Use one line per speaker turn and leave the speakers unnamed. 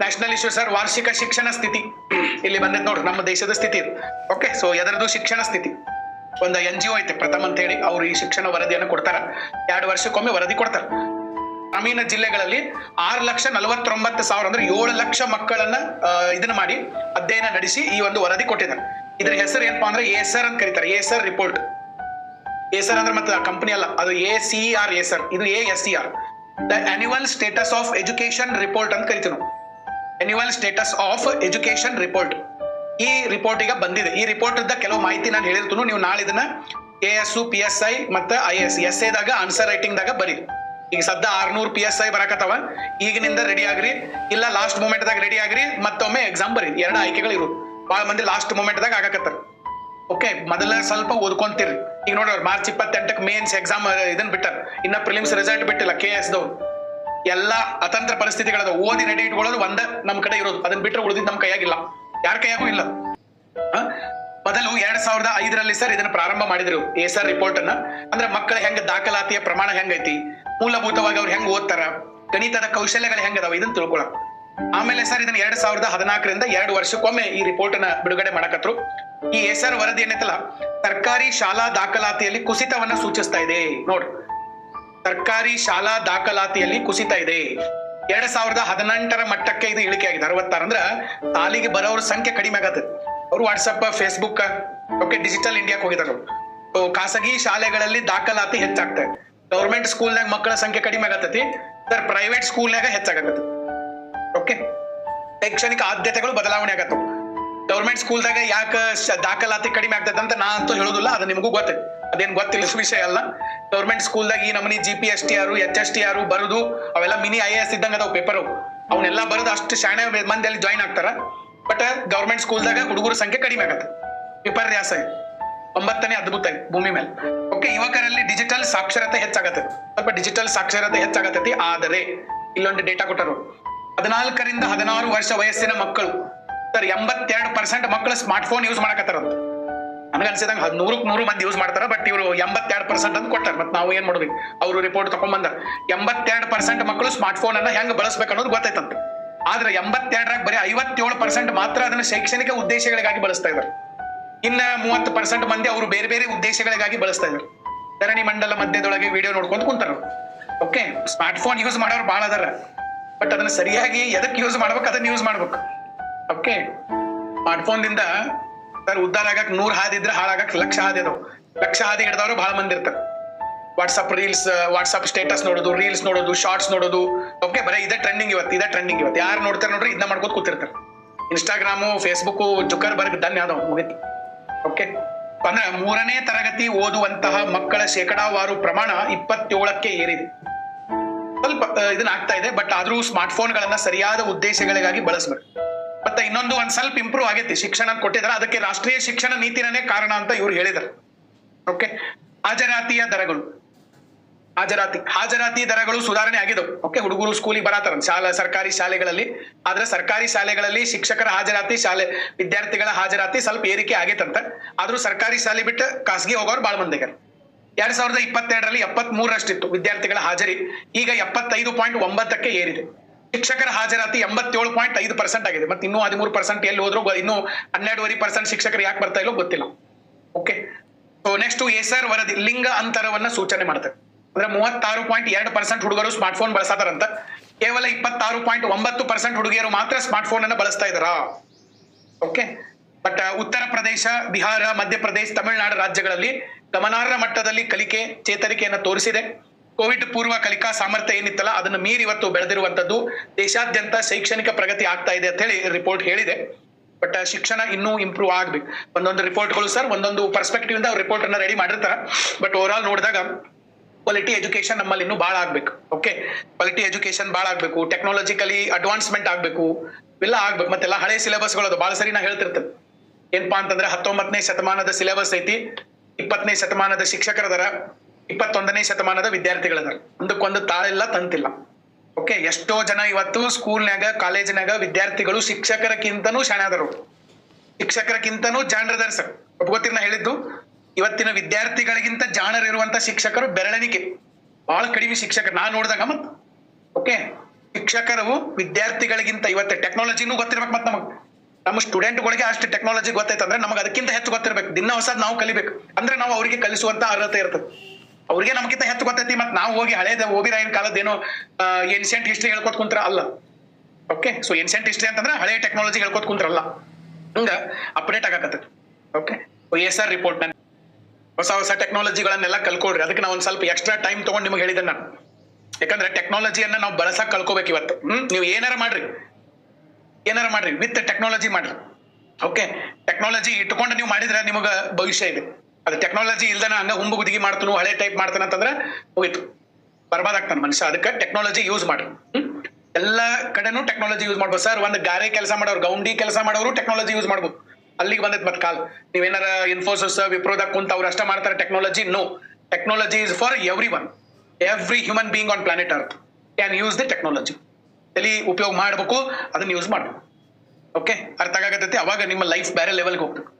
National issue sir ವಾರ್ಷಿಕ ಶಿಕ್ಷಣ ಸ್ಥಿತಿ. ಇಲ್ಲಿ ಬಂದದ್ದು ನೋಡ್ರಿ, ನಮ್ಮ ದೇಶದ ಸ್ಥಿತಿ ಓಕೆ ಸೊ ಎದರದು ಶಿಕ್ಷಣ ಸ್ಥಿತಿ? ಒಂದು ಎನ್ ಜಿ ಒ ಐತೆ, ಪ್ರಥಮ ಅಂತ ಹೇಳಿ. ಅವರು ಈ ಶಿಕ್ಷಣ ವರದಿಯನ್ನು ಕೊಡ್ತಾರ. ಎರಡು ವರ್ಷಕ್ಕೊಮ್ಮೆ ವರದಿ ಕೊಡ್ತಾರ. ಗ್ರಾಮೀಣ ಜಿಲ್ಲೆಗಳಲ್ಲಿ ಆರು ಲಕ್ಷ ನಲವತ್ತೊಂಬತ್ತು ಸಾವಿರ ಅಂದ್ರೆ ಏಳು ಲಕ್ಷ ಮಕ್ಕಳನ್ನ ಇದನ್ನ ಮಾಡಿ ಅಧ್ಯಯನ ನಡೆಸಿ ಈ ಒಂದು ವರದಿ ಕೊಟ್ಟಿದ್ದಾರೆ. ಇದ್ರ ಹೆಸರು ಏನಪ್ಪಾ ಅಂದ್ರೆ ಏಸರ್ ಅಂತ ಕರೀತಾರೆ. Acer report. ಏಸರ್ ಅಂದ್ರೆ ಮತ್ತೆ ಕಂಪನಿ ಅಲ್ಲ, ಅದು ಎ ಸಿ ಆರ್ ಇದು A S C R. The annual status of education report ಅಂತ ಕರಿತೀವಿ annual status of education report ಈ ರಿಪೋರ್ಟ್ ಈಗ ಬಂದಿದೆ. ಈ ರಿಪೋರ್ಟ್ ಇದ್ದ ಕೆಲವು ಮಾಹಿತಿ ನಾನು ಹೇಳಿರ್ತೀನಿ. ನೀವು ನಾಳೆ ಇದನ್ನ K S P S I ಮತ್ತೆ ಐ ಎಸ್ ಎಸ್ ಎದಾಗ ಆನ್ಸರ್ ರೈಟಿಂಗ್ ದಾಗ ಬರಿ. ಈಗ ಸದ್ದ ಆರ್ನೂರು ಪಿ ಎಸ್ ಐ ಬರಕತ್ತವ. ಈಗಿನಿಂದ ರೆಡಿ ಆಗ್ರಿ. ಇಲ್ಲ ಲಾಸ್ಟ್ ಮೂಮೆಂಟ್ ದಾಗ ರೆಡಿ ಆಗ್ರಿ. ಮತ್ತೊಮ್ಮೆ ಎಕ್ಸಾಮ್ ಬರಿ. ಎರಡು ಆಯ್ಕೆಗಳು ಇರು. ಬಹಳ ಮಂದಿ ಲಾಸ್ಟ್ ಮೂಮೆಂಟ್ ದಾಗ ಆಗಕತ್ತಾರ. ಓಕೆ ಮೊದಲ ಸ್ವಲ್ಪ ಓದ್ಕೊಂತೀರಿ. ಈಗ ನೋಡೋರು ಮಾರ್ಚ್ ಇಪ್ಪತ್ತೆಂಟಕ್ಕೆ ಮೇನ್ಸ್ ಎಕ್ಸಾಮ್ ಇದನ್ನ ಬಿಟ್ಟಾರ. ಇನ್ನ ಪ್ರಿಲಿಮ್ಸ್ ರಿಸಲ್ಟ್ ಬಿಟ್ಟಿಲ್ಲ ಕೆ ಎಸ್ ದವ್ರು. ಎಲ್ಲಾ ಅತಂತ್ರ ಪರಿಸ್ಥಿತಿಗಳದ ಓದಿ ರೆಡಿ ಇಟ್ಕೊಳ್ಳೋದು ಒಂದ ನಮ್ ಕಡೆ ಇರೋದು. ಅದನ್ನ ಬಿಟ್ಟರೆ ಉಳಿದಿದ್ದು ನಮ್ ಕೈಯಾಗಿಲ್ಲ. ಯಾರ ಕೈಯಾಗೂ ಇಲ್ಲ? ಮೊದಲು ಎರಡ್ ಸಾವಿರದ ಐದರಲ್ಲಿ ಸರ್ ಇದನ್ನ ಪ್ರಾರಂಭ ಮಾಡಿದ್ರು ಎಸ್ಆರ್ ರಿಪೋರ್ಟ್ ಅನ್ನ. ಅಂದ್ರೆ ಮಕ್ಕಳ ಹೆಂಗ ದಾಖಲಾತಿಯ ಪ್ರಮಾಣ ಹೆಂಗೈತಿ? ಮೂಲಭೂತವಾಗಿ ಅವ್ರು ಹೆಂಗ್ ಓದ್ತಾರ? ಗಣಿತದ ಕೌಶಲ್ಯಗಳು ಹೆಂಗದಾವ? ಇದನ್ನ ತಿಳ್ಕೊಳಕ್ ಆಮೇಲೆ ಸರ್ ಇದನ್ನ ಎರಡ್ ಸಾವಿರದ ಹದಿನಾಲ್ಕರಿಂದ ಎರಡು ವರ್ಷಕ್ಕೊಮ್ಮೆ ಈ ರಿಪೋರ್ಟ್ ಅನ್ನ ಬಿಡುಗಡೆ ಮಾಡಕತ್ರು. ಈ ಎಸ್ಆರ್ ವರದಿ ಏನೈತಲ್ಲ? ಸರ್ಕಾರಿ ಶಾಲಾ ದಾಖಲಾತಿಯಲ್ಲಿ ಕುಸಿತವನ್ನ ಸೂಚಿಸ್ತಾ ಇದೆ. ನೋಡ್ರಿ ಸರ್ಕಾರಿ ಶಾಲಾ ದಾಖಲಾತಿಯಲ್ಲಿ ಕುಸಿತ ಇದೆ. ಎರಡ್ ಸಾವಿರದ ಹದಿನೆಂಟರ ಮಟ್ಟಕ್ಕೆ ಇದು ಇಳಿಕೆ ಆಗಿದೆ ಅರವತ್ತಾರು ಅಂದ್ರ ಸಾಲಿಗೆ ಬರೋರ ಸಂಖ್ಯೆ ಕಡಿಮೆ ಆಗತ್ತೆ. ಅವ್ರು ವಾಟ್ಸಪ್ ಫೇಸ್ಬುಕ್ ಓಕೆ ಡಿಜಿಟಲ್ ಇಂಡಿಯಾಕ್ ಹೋಗಿದಾರ. ಖಾಸಗಿ ಶಾಲೆಗಳಲ್ಲಿ ದಾಖಲಾತಿ ಹೆಚ್ಚಾಗ್ತದೆ ಗೌರ್ಮೆಂಟ್ ಸ್ಕೂಲ್ನಾಗ ಮಕ್ಕಳ ಸಂಖ್ಯೆ ಕಡಿಮೆ ಆಗತ್ತೈತಿ. ಸರ್ ಪ್ರೈವೇಟ್ ಸ್ಕೂಲ್ನಾಗ ಹೆಚ್ಚಾಗತ್ತೆ ಓಕೆ ಶೈಕ್ಷಣಿಕ ಆದ್ಯತೆಗಳು ಬದಲಾವಣೆ ಆಗತ್ತವು ಗೌರ್ಮೆಂಟ್ ಸ್ಕೂಲ್ದಾಗ ಯಾಕ ದಾಖಲಾತಿ ಕಡಿಮೆ ಆಗ್ತದೆ ಅಂತ ನಾ ಅಂತೂ ಹೇಳೋದಿಲ್ಲ, ಅದು ನಿಮಗೂ ಗೊತ್ತೈತಿ ಅದೇನ್ ಗೊತ್ತಿಲ್ಲ ವಿಷಯ ಅಲ್ಲ ಗೌರ್ಮೆಂಟ್ ಸ್ಕೂಲ್ದಾಗ ಈ ನಮನಿ G P S T R H S T R ಬರುದು, ಅವೆಲ್ಲ ಮಿನಿ ಐ ಎಸ್ ಇದ್ದಂಗ ಅದಾವ ಪೇಪರು ಅವನ್ನೆಲ್ಲ ಬರೋದು ಅಷ್ಟು ಶಾಣೆ ಮಂದಿ ಅಲ್ಲಿ ಜಾಯಿನ್ ಆಗ್ತಾರ. ಬಟ್ ಗೌರ್ಮೆಂಟ್ ಸ್ಕೂಲ್ದಾಗ ಹುಡುಗರ ಸಂಖ್ಯೆ ಕಡಿಮೆ ಆಗತ್ತೆ. ವಿಪರ್ಯಾಸ ಇದೆ ಒಂಬತ್ತನೇ ಅದ್ಭುತ ಇದೆ ಭೂಮಿ ಮೇಲೆ. ಓಕೆ ಯುವಕರಲ್ಲಿ ಡಿಜಿಟಲ್ ಸಾಕ್ಷರತೆ ಹೆಚ್ಚಾಗತ್ತೆ. ಸ್ವಲ್ಪ ಡಿಜಿಟಲ್ ಸಾಕ್ಷರತೆ ಹೆಚ್ಚಾಗತ್ತೈತಿ, ಆದರೆ ಇಲ್ಲೊಂದು ಡೇಟಾ ಕೊಟ್ಟರು. ಹದಿನಾಲ್ಕರಿಂದ ಹದಿನಾರು ವರ್ಷ ವಯಸ್ಸಿನ ಮಕ್ಕಳು ಸರ್ ಎಂಬತ್ತೆರಡು ಪರ್ಸೆಂಟ್ ಮಕ್ಕಳು ಸ್ಮಾರ್ಟ್ ಫೋನ್ ಯೂಸ್ ಮಾಡಕತ್ತಾರಂತ ನನಗೆ ಅನ್ಸಿದಂಗ ನೂರಕ್ ನೂರು ಮಂದಿ ಯೂಸ್ ಮಾಡ್ತಾರ ಬಟ್ ಇವರು ಎಂಬತ್ತೆರಡು ಪರ್ಸೆಂಟ್ ಅಂತ ಕೊಟ್ಟಾರ. ಮತ್ತೆ ನಾವು ಏನ್ ಮಾಡ್ಬೇಕು? ಅವರು ರಿಪೋರ್ಟ್ ತಗೊಂಡ್ ಬಂದಾರ. ಎಂಬತ್ತೆರಡು ಪರ್ಸೆಂಟ್ ಮಕ್ಕಳು ಸ್ಮಾರ್ಟ್ ಫೋನ್ ಅನ್ನ ಹೆಂಗ್ ಬಳಸ್ಬೇಕು ಅನ್ನೋದು ಗೊತ್ತಾಯ್ತಂತ ಆದ್ರೆ ಎಂಬತ್ತೆರಡರಾಗ ಬರೀ ಐವತ್ತೇಳು ಪರ್ಸೆಂಟ್ ಮಾತ್ರ ಅದನ್ನ ಶೈಕ್ಷಣಿಕ ಉದ್ದೇಶಗಳಿಗಾಗಿ ಬಳಸ್ತಾ ಇದ್ದಾರೆ ಇನ್ನ ಮೂವತ್ತು ಪರ್ಸೆಂಟ್ ಮಂದಿ ಅವರು ಬೇರೆ ಬೇರೆ ಉದ್ದೇಶಗಳಿಗಾಗಿ ಬಳಸ್ತಾ ಇದ್ದಾರೆ ಧರಣಿ ಮಂಡಲ ಮಧ್ಯದೊಳಗೆ ವಿಡಿಯೋ ನೋಡ್ಕೊಂತ ಕುಂತಾರ ಓಕೆ ಸ್ಮಾರ್ಟ್ ಫೋನ್ ಯೂಸ್ ಮಾಡೋರು ಬಹಳ ಅದಾರ. ಬಟ್ ಅದನ್ನ ಸರಿಯಾಗಿ ಎದಕ್ಕೆ ಯೂಸ್ ಮಾಡ್ಬೇಕು, ಅದನ್ನ ಯೂಸ್ ಮಾಡ್ಬೇಕು. ಓಕೆ ಸ್ಮಾರ್ಟ್ ಫೋನ್ ದಿಂದ ಸರ್ ಉದ್ದಾರ ಆಗಕ್, ನೂರ್ ಹಾದಿ ಇದ್ರೆ ಹಾಳಾಗಕ್ ಲಕ್ಷ ಹಾದಿ ಅದಾವ. ಲಕ್ಷ ಹಾದಿ ಹಿಡ್ದವ್ರು ಬಹಳ ಮಂದಿ ಇರ್ತಾರೆ. ವಾಟ್ಸಪ್ ರೀಲ್ಸ್ ವಾಟ್ಸಪ್ ಸ್ಟೇಟಸ್ ನೋಡೋದು ರೀಲ್ಸ್ ನೋಡೋದು ಶಾರ್ಟ್ಸ್ ನೋಡೋದು. ಓಕೆ ಬರೀ ಇದೇ ಟ್ರೆಂಡಿಂಗ್ ಇವತ್ತು, ಇದೇ ಟ್ರೆಂಡಿಂಗ್ ಇವತ್ತು. ಯಾರು ನೋಡ್ತಾರೆ ನೋಡ್ರಿ ಇದನ್ನ ಮಾಡ್ಕೋತ ಕೂತಿರ್ತಾರೆ. ಇನ್ಸ್ಟಾಗ್ರಾಮು ಫೇಸ್ಬುಕ್ ಜುಕರ್ ಬರ್ಗ್ ಧನ್ಯ ಅದಾವ ಮುಗಿತು ಓಕೆ ಅಂದ್ರೆ ಮೂರನೇ ತರಗತಿ ಓದುವಂತಹ ಮಕ್ಕಳ ಶೇಕಡಾವಾರು ಪ್ರಮಾಣ ಇಪ್ಪತ್ತೇಳಕ್ಕೆ ಏರಿದೆ. ಸ್ವಲ್ಪ ಇದನ್ನ ಆಗ್ತಾ ಇದೆ ಬಟ್ ಆದ್ರೂ ಸ್ಮಾರ್ಟ್ ಫೋನ್ಗಳನ್ನ ಸರಿಯಾದ ಉದ್ದೇಶಗಳಿಗಾಗಿ ಬಳಸ್ಬೇಕು ಮತ್ತೆ ಇನ್ನೊಂದು ಒಂದ್ ಸ್ವಲ್ಪ ಇಂಪ್ರೂವ್ ಆಗೈತಿ. ಶಿಕ್ಷಣ ಕೊಟ್ಟಿದ್ದಾರೆ ಅದಕ್ಕೆ ರಾಷ್ಟ್ರೀಯ ಶಿಕ್ಷಣ ನೀತಿನೇ ಕಾರಣ ಅಂತ ಇವ್ರು ಹೇಳಿದ್ದಾರೆ ಓಕೆ ಹಾಜರಾತಿಯ ದರಗಳು. ಹಾಜರಾತಿ ಹಾಜರಾತಿ ದರಗಳು ಸುಧಾರಣೆ ಆಗಿದವು ಓಕೆ ಹುಡುಗರು ಸ್ಕೂಲಿಗೆ ಬರತಾರ ಶಾಲಾ, ಸರ್ಕಾರಿ ಶಾಲೆಗಳಲ್ಲಿ. ಆದ್ರೆ ಸರ್ಕಾರಿ ಶಾಲೆಗಳಲ್ಲಿ ಶಿಕ್ಷಕರ ಹಾಜರಾತಿ, ಶಾಲೆ ವಿದ್ಯಾರ್ಥಿಗಳ ಹಾಜರಾತಿ ಸ್ವಲ್ಪ ಏರಿಕೆ ಆಗೈತಂತ. ಆದ್ರೂ ಸರ್ಕಾರಿ ಶಾಲೆ ಬಿಟ್ಟು ಖಾಸಗಿ ಹೋಗೋರು ಬಾಳ್ ಮಂದಿಗೆ ಎರಡ್ ಸಾವಿರದ ಇಪ್ಪತ್ತೆರಡರಲ್ಲಿ ಎಪ್ಪತ್ತ್ ಮೂರರಷ್ಟಿತ್ತು ವಿದ್ಯಾರ್ಥಿಗಳ ಹಾಜರಿ. ಈಗ ಎಪ್ಪತ್ತೈದು ಪಾಯಿಂಟ್ ಒಂಬತ್ತಕ್ಕೆ ಏರಿದೆ. ಶಿಕ್ಷಕರ ಹಾಜರಾತಿ ಎಂಬತ್ತೇಳು ಪಾಯಿಂಟ್ ಐದು ಪರ್ಸೆಂಟ್ ಆಗಿದೆ. ಮತ್ತೆ ಇನ್ನೂ ಹದಿಮೂರು ಪರ್ಸೆಂಟ್ ಎಲ್ಲಿ ಹೋದ್ರು ಇನ್ನು ಹನ್ನೆರಡುವರೆ ಪರ್ಸೆಂಟ್ ಶಿಕ್ಷಕರು ಯಾಕೆ ಬರ್ತಾ ಇಲ್ಲೋ ಗೊತ್ತಿಲ್ಲ. ಓಕೆ ಸೊ ನೆಕ್ಸ್ಟ್ ಎಸ್ಆರ್ ವರದಿ, ಲಿಂಗ ಅಂತರವನ್ನ ಸೂಚನೆ ಮಾಡ್ತಾರೆ. ಅಂದ್ರೆ ಮೂವತ್ತಾರು ಪಾಯಿಂಟ್ ಎರಡು ಪರ್ಸೆಂಟ್ ಹುಡುಗರು ಸ್ಮಾರ್ಟ್ ಫೋನ್ ಬಳಸತಾರಂತ. ಕೇವಲ ಇಪ್ಪತ್ತಾರು ಪಾಯಿಂಟ್ ಒಂಬತ್ತು ಪರ್ಸೆಂಟ್ ಹುಡುಗಿಯರು ಮಾತ್ರ ಸ್ಮಾರ್ಟ್ ಫೋನ್ ಅನ್ನ ಬಳಸ್ತಾ ಇದ್ದಾರಾ? ಓಕೆ ಬಟ್ ಉತ್ತರ ಪ್ರದೇಶ, ಬಿಹಾರ, ಮಧ್ಯಪ್ರದೇಶ, ತಮಿಳುನಾಡು ರಾಜ್ಯಗಳಲ್ಲಿ ಗಮನಾರ್ಹ ಮಟ್ಟದಲ್ಲಿ ಕಲಿಕೆ, ಚೇತರಿಕೆಯನ್ನು ತೋರಿಸಿದೆ. ಕೋವಿಡ್ ಪೂರ್ವ ಕಲಿಕಾ ಸಾಮರ್ಥ್ಯ ಏನಿತ್ತಲ್ಲ, ಅದನ್ನು ಮೀರಿ ಇವತ್ತು ಬೆಳೆದಿರುವಂತದ್ದು ದೇಶಾದ್ಯಂತ ಶೈಕ್ಷಣಿಕ ಪ್ರಗತಿ ಆಗ್ತಾ ಇದೆ ಅಂತ ಹೇಳಿ ರಿಪೋರ್ಟ್ ಹೇಳಿದೆ. ಬಟ್ ಶಿಕ್ಷಣ ಇನ್ನೂ ಇಂಪ್ರೂವ್ ಆಗ್ಬೇಕು. ಒಂದೊಂದು ರಿಪೋರ್ಟ್ಗಳು ಸರ್ ಒಂದೊಂದು ಪರ್ಸ್ಪೆಕ್ಟಿವ್ ಇಂದ ಅವ್ರು ರಿಪೋರ್ಟ್ ಅನ್ನ ರೆಡಿ ಮಾಡಿರ್ತಾರೆ. ಬಟ್ ಓವರ್ ಆಲ್ ನೋಡಿದಾಗ ಕ್ವಾಲಿಟಿ ಎಜುಕೇಶನ್ ನಮ್ಮಲ್ಲಿ ಇನ್ನೂ ಭಾಳ ಆಗ್ಬೇಕು. ಓಕೆ ಕ್ವಾಲಿಟಿ ಎಜುಕೇಶನ್ ಭಾಳ ಆಗ್ಬೇಕು. ಟೆಕ್ನಾಲಜಿಕಲಿ ಅಡ್ವಾನ್ಸ್ಮೆಂಟ್ ಆಗ್ಬೇಕು. ಇವೆಲ್ಲ ಆಗ್ಬೇಕು. ಮತ್ತೆಲ್ಲ ಹಳೆ ಸಿಲೆಬಸ್ಗಳು ಅದು ಭಾಳ ಸರಿ ನಾ ಹೇಳ್ತಿರ್ತೇನೆ. ಏನಪ್ಪಾ ಅಂತಂದ್ರೆ ಹತ್ತೊಂಬತ್ತನೇ ಶತಮಾನದ ಸಿಲೆಬಸ್ ಐತಿ, ಇಪ್ಪತ್ತನೇ ಶತಮಾನದ ಶಿಕ್ಷಕರದರ. ಇಪ್ಪತ್ತೊಂದನೇ ಶತಮಾನದ ವಿದ್ಯಾರ್ಥಿಗಳದಾರ ಒಂದಕ್ಕೊಂದು ತಾಳಿಲ್ಲ ತಂತಿಲ್ಲ. ಓಕೆ ಎಷ್ಟೋ ಜನ ಇವತ್ತು ಸ್ಕೂಲ್ನಾಗ ಕಾಲೇಜಿನಾಗ ವಿದ್ಯಾರ್ಥಿಗಳು ಶಿಕ್ಷಕರಕ್ಕಿಂತನೂ ಶಾಣಾದರು. ಶಿಕ್ಷಕರಕ್ಕಿಂತನೂ ಜಾಣರದಾರ ಸರ್. ಒಪ್ಕೋತೀನಿ ನಾ ಹೇಳಿದ್ದು? ಇವತ್ತಿನ ವಿದ್ಯಾರ್ಥಿಗಳಿಗಿಂತ ಜಾಣರಿರುವಂತ ಶಿಕ್ಷಕರು ಬೆರಳೆಣಿಕೆ. ಬಹಳ ಕಡಿಮೆ ಶಿಕ್ಷಕರು. ನಾ ನೋಡಿದಾಗ ಮತ್. ಓಕೆ ಶಿಕ್ಷಕರು ವಿದ್ಯಾರ್ಥಿಗಳಿಗಿಂತ ಇವತ್ತು ಟೆಕ್ನಾಲಜಿನೂ ಗೊತ್ತಿರ್ಬೇಕು ಮತ್ತೆ ನಮಗೆ. ನಮ್ಮ ಸ್ಟೂಡೆಂಟ್ಗಳಿಗೆ ಅಷ್ಟು ಟೆಕ್ನಾಲಜಿ ಗೊತ್ತೈತೆ ಅಂದ್ರೆ ನಮಗೆ ಅದಕ್ಕಿಂತ ಹೆಚ್ಚು ಗೊತ್ತಿರ್ಬೇಕು. ದಿನ ಹೊಸದ್ ನಾವು ಕಲಿಬೇಕು. ಅಂದ್ರೆ ನಾವು ಅವರಿಗೆ ಕಲಿಸುವಂತ ಅರ್ಹತೆ ಇರ್ತದೆ. ಅವ್ರಿಗೆ ನಮಗಿಂತ ಹೆಚ್ಚು ಗೊತ್ತೈತಿ ಮತ್ತೆ ನಾವು ಹೋಗಿ ಹಳೇದ ಓಬಿರಾಯನ್ ಕಾಲದ್ದೇನೋ ಏನ್ಸಿಯಂಟ್ ಹಿಸ್ಟ್ರಿ ಹೇಳ್ಕೊತ ಕುಂತ್ರ ಅಲ್ಲ. ಓಕೆ ಸೊ ಏನ್ಸಿಯಂಟ್ ಹಿಸ್ಟ್ರಿ ಅಂತಂದ್ರೆ ಹಳೆ ಟೆಕ್ನಾಲಜಿ ಹೇಳ್ಕೊತ ಕುಂತ್ರಲ್ಲ ಹಂಗ ಅಪ್ಡೇಟ್ ಆಗಕತ್ತೈತಿ. ಓಕೆ ಎಸ್ ಆರ್ ರಿಪೋರ್ಟ್ ನಾನು ಹೊಸ ಹೊಸ ಟೆಕ್ನಾಲಜಿಗಳನ್ನೆಲ್ಲ ಕಲ್ಕೊಡ್ರಿ ಅದಕ್ಕೆ ನಾವು ಒಂದ್ ಸ್ವಲ್ಪ ಎಕ್ಸ್ಟ್ರಾ ಟೈಮ್ ತಗೊಂಡು ನಿಮಗೆ ಹೇಳಿದೆ ನಾನು. ಯಾಕಂದ್ರೆ ಟೆಕ್ನಾಲಜಿಯನ್ನ ನಾವು ಬಳಸಕ್ ಕಲ್ಕೋಬೇಕು ಇವತ್ತು. ಹ್ಮ್, ನೀವು ಏನಾರ ಮಾಡ್ರಿ. ಏನಾರ ಮಾಡ್ರಿ ವಿತ್ ಟೆಕ್ನಾಲಜಿ ಮಾಡ್ರಿ. ಓಕೆ ಟೆಕ್ನಾಲಜಿ ಇಟ್ಕೊಂಡು ನೀವು ಮಾಡಿದ್ರೆ ನಿಮಗೆ ಭವಿಷ್ಯ ಇದೆ. ಅದು ಟೆಕ್ನಾಲಜಿ ಇಲ್ದನ ಹಂಗ ಹುಂಬು ಗುದಿಗಿ ಮಾಡ್ತಾನು, ಹಳೆ ಟೈಪ್ ಮಾಡ್ತಾನ ಅಂತಂದ್ರೆ ಹೋಯ್ತು ಬರ್ಬಾದ್ ಆಗ್ತಾನೆ ಮನುಷ್ಯ ಅದಕ್ಕೆ ಟೆಕ್ನಾಲಜಿ ಯೂಸ್ ಹ್ಮ್? ಎಲ್ಲ ಕಡೆನೂ ಟೆಕ್ನಾಲಜಿ ಯೂಸ್ ಮಾಡ್ಬೋದು. ಸರ್ ಒಂದು ಗಾರೆ ಕೆಲಸ ಮಾಡೋರು, ಗೌಂಡಿ ಕೆಲಸ ಮಾಡೋರು ಟೆಕ್ನಾಲಜಿ ಯೂಸ್ ಮಾಡ್ಬೋದು. ಅಲ್ಲಿಗೆ ಬಂದೈತೆ ಮತ್ತೆ ಕಾಲ್. ನೀವೇನಾರ ಇನ್ಫೋಸಿಸ್ ವಿಪ್ರೋದಾಗ ಕುಂತ ಅವ್ರು ಅಷ್ಟ ಮಾಡ್ತಾರೆ technology no technology is for everyone every human being on planet earth can use the technology ಎಲ್ಲಿ ಉಪಯೋಗ ಮಾಡಬೇಕು, ಅದನ್ನ ಯೂಸ್ ಮಾಡ್ಬೇಕು ಓಕೆ ಅರ್ಥ ಆಗತ್ತೈತಿ ಅವಾಗ ನಿಮ್ಮ ಲೈಫ್ ಬೇರೆ ಲೆವೆಲ್ಗೆ ಹೋಗ್ಬೇಕು